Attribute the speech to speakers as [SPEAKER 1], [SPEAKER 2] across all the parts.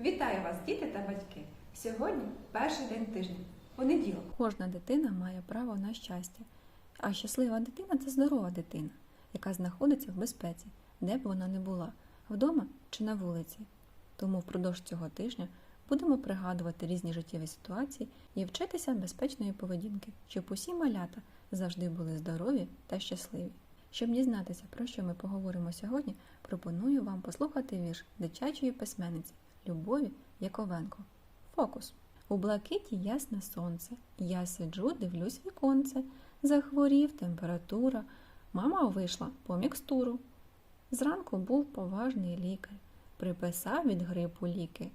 [SPEAKER 1] Вітаю вас, діти та батьки! Сьогодні перший день тижня, понеділок.
[SPEAKER 2] Кожна дитина має право на щастя, а щаслива дитина це здорова дитина, яка знаходиться в безпеці, де б вона не була, вдома чи на вулиці. Тому впродовж цього тижня будемо пригадувати різні життєві ситуації і вчитися безпечної поведінки, щоб усі малята завжди були здорові та щасливі. Щоб дізнатися, про що ми поговоримо сьогодні, пропоную вам послухати вірш дитячої письменниці Любові Яковенко. Фокус. У блакиті ясне сонце. Я сиджу, дивлюсь віконце. Захворів температура. Мама вийшла по мікстуру. Зранку був поважний лікар. Приписав від грипу ліки.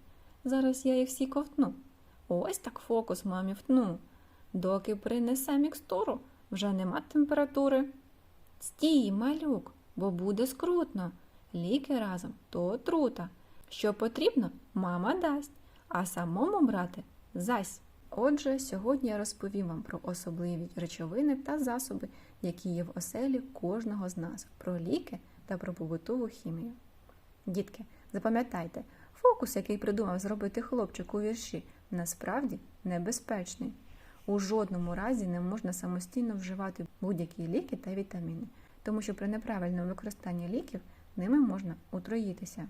[SPEAKER 2] Зараз я їх всі ковтну. Ось так фокус мамі втну. Доки принесе мікстуру, вже нема температури. Стій, малюк, бо буде скрутно. Ліки разом то отрута. Що потрібно, мама дасть, а самому брати зась. Отже, сьогодні я розповім вам про особливі речовини та засоби, які є в оселі кожного з нас, про ліки та про побутову хімію. Дітки, запам'ятайте, фокус, який придумав зробити хлопчик у вірші, насправді небезпечний. У жодному разі не можна самостійно вживати будь-які ліки та вітаміни, тому що при неправильному використанні ліків ними можна отруїтися.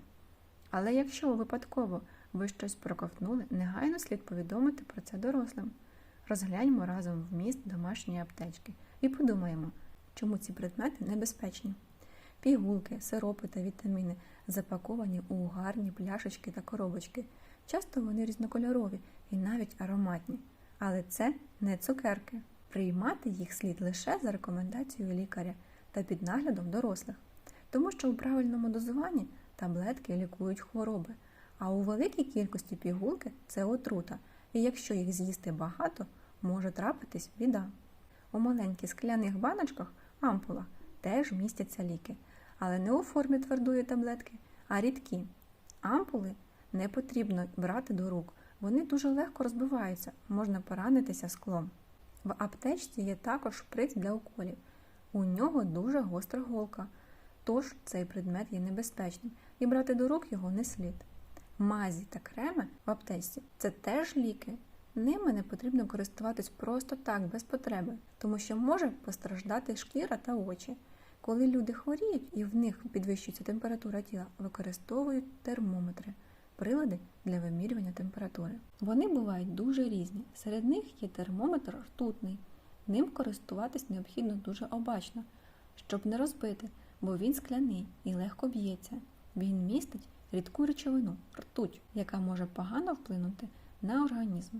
[SPEAKER 2] Але якщо випадково ви щось проковтнули, негайно слід повідомити про це дорослим. Розгляньмо разом вміст домашньої аптечки і подумаємо, чому ці предмети небезпечні. Пігулки, сиропи та вітаміни запаковані у гарні пляшечки та коробочки. Часто вони різнокольорові і навіть ароматні. Але це не цукерки. Приймати їх слід лише за рекомендацією лікаря та під наглядом дорослих, тому що у правильному дозуванні таблетки лікують хвороби, а у великій кількості пігулки це отрута, і якщо їх з'їсти багато, може трапитись біда. У маленьких скляних баночках, ампулах, теж містяться ліки, але не у формі твердої таблетки, а рідкі. Ампули не потрібно брати до рук, вони дуже легко розбиваються, можна поранитися склом. В аптечці є також шприц для уколів. У нього дуже гостра голка, тож цей предмет є небезпечним і брати до рук його не слід. Мазі та креми в аптечці це теж ліки. Ними не потрібно користуватись просто так, без потреби, тому що може постраждати шкіра та очі. Коли люди хворіють і в них підвищується температура тіла, використовують термометри, прилади для вимірювання температури. Вони бувають дуже різні. Серед них є термометр ртутний. Ним користуватись необхідно дуже обачно, щоб не розбити, бо він скляний і легко б'ється. Він містить рідку речовину ртуть, яка може погано вплинути на організм.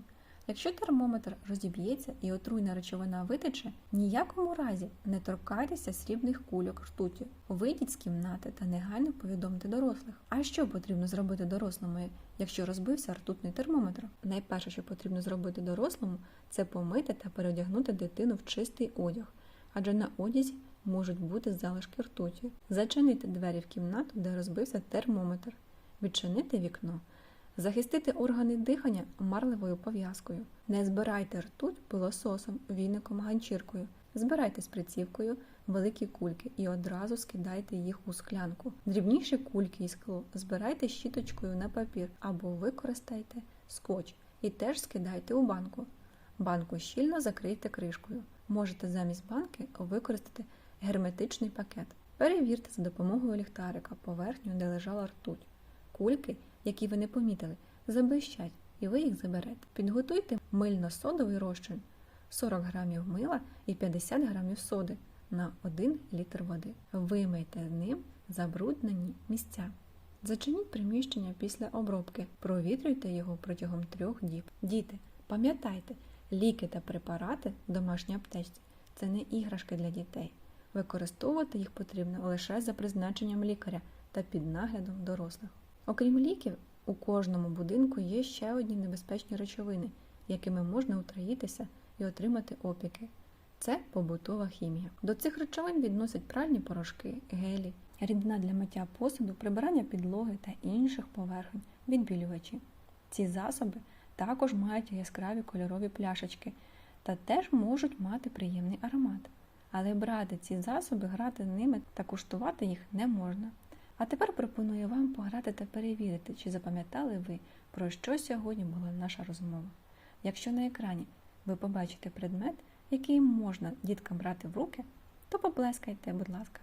[SPEAKER 2] Якщо термометр розіб'ється і отруйна речовина витече, ніякому разі не торкайтеся срібних кульок ртуті. Вийдіть з кімнати та негайно повідомте дорослих. А що потрібно зробити дорослому, якщо розбився ртутний термометр? Найперше, що потрібно зробити дорослому, це помити та переодягнути дитину в чистий одяг, адже на одязі можуть бути залишки ртуті. Зачинити двері в кімнату, де розбився термометр, відчинити вікно. Захистити органи дихання марливою пов'язкою. Не збирайте ртуть пилососом, віником, ганчіркою. Збирайте з прицівкою великі кульки і одразу скидайте їх у склянку. Дрібніші кульки і скло збирайте щіточкою на папір або використайте скотч і теж скидайте у банку. Банку щільно закрийте кришкою. Можете замість банки використати герметичний пакет. Перевірте за допомогою ліхтарика поверхню, де лежала ртуть. Кульки, які ви не помітили, заблищать, і ви їх заберете. Підготуйте мильно-содовий розчин 40 грамів мила і 50 грамів соди на 1 літр води. Вимийте ним забруднені місця. Зачиніть приміщення після обробки, провітрюйте його протягом трьох діб. Діти, пам'ятайте, ліки та препарати в домашній аптечці це не іграшки для дітей. Використовувати їх потрібно лише за призначенням лікаря та під наглядом дорослих. Окрім ліків, у кожному будинку є ще одні небезпечні речовини, якими можна отруїтися і отримати опіки. Це побутова хімія. До цих речовин відносять пральні порошки, гелі, рідина для миття посуду, прибирання підлоги та інших поверхень, відбілювачі. Ці засоби також мають яскраві кольорові пляшечки та теж можуть мати приємний аромат. Але брати ці засоби, грати ними та куштувати їх не можна А тепер пропоную вам пограти та перевірити, чи запам'ятали ви, про що сьогодні була наша розмова. Якщо на екрані ви побачите предмет, який можна діткам брати в руки, то поплескайте, будь ласка.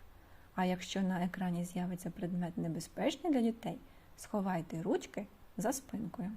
[SPEAKER 2] А якщо на екрані з'явиться предмет небезпечний для дітей, сховайте ручки за спинкою.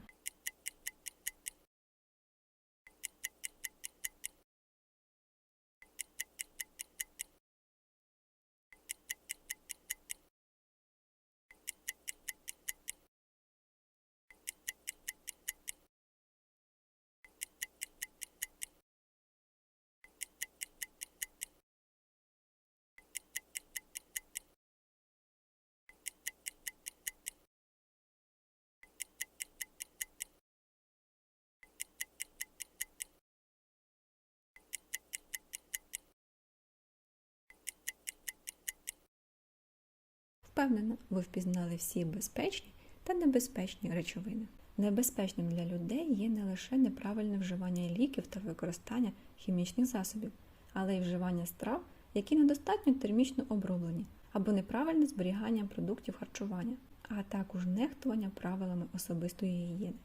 [SPEAKER 2] Впевнена, ви впізнали всі безпечні та небезпечні речовини. Небезпечним для людей є не лише неправильне вживання ліків та використання хімічних засобів, але й вживання страв, які недостатньо термічно оброблені, або неправильне зберігання продуктів харчування, а також нехтування правилами особистої гігієни.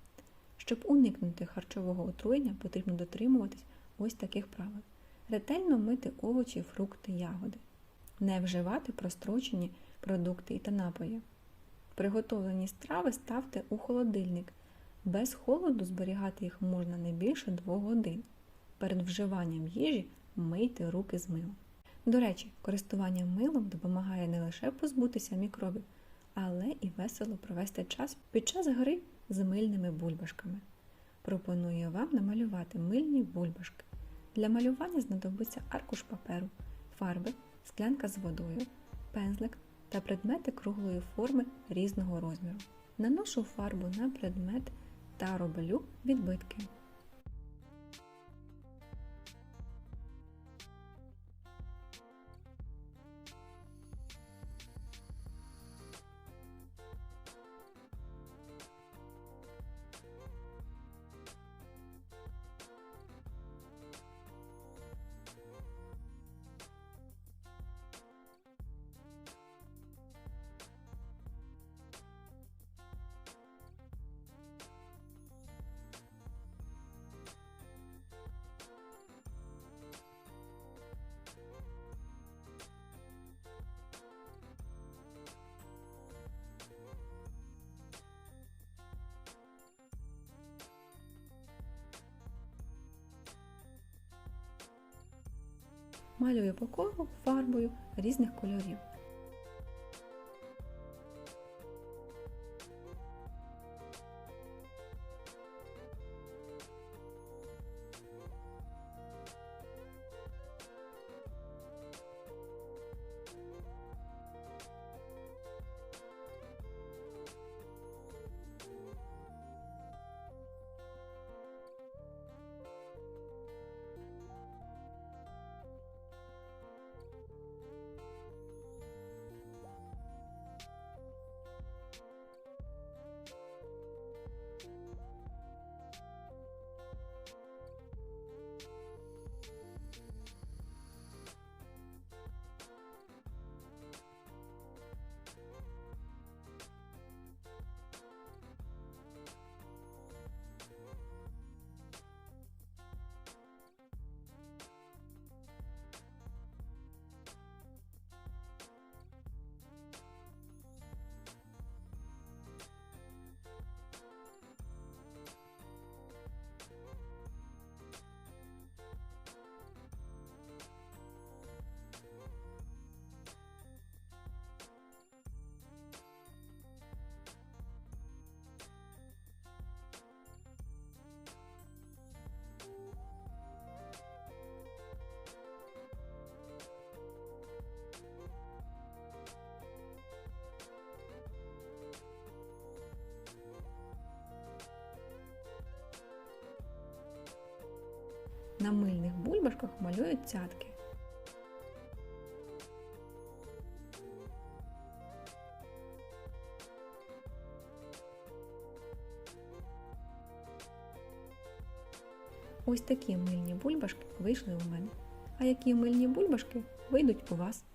[SPEAKER 2] Щоб уникнути харчового отруєння, потрібно дотримуватись ось таких правил: ретельно мити овочі, фрукти, ягоди, не вживати прострочені продукти та напої. Приготовлені страви ставте у холодильник. Без холоду зберігати їх можна не більше 2 годин. Перед вживанням їжі мийте руки з милом. До речі, користування милом допомагає не лише позбутися мікробів, але і весело провести час під час гри з мильними бульбашками. Пропоную вам намалювати мильні бульбашки. Для малювання знадобиться аркуш паперу, фарби, склянка з водою, пензлик та предмети круглої форми різного розміру. Наношу фарбу на предмет та роблю відбитки. Малюю по колу фарбою різних кольорів. На мильних бульбашках малюють цятки. Ось такі мильні бульбашки вийшли у мене. А які мильні бульбашки вийдуть у вас?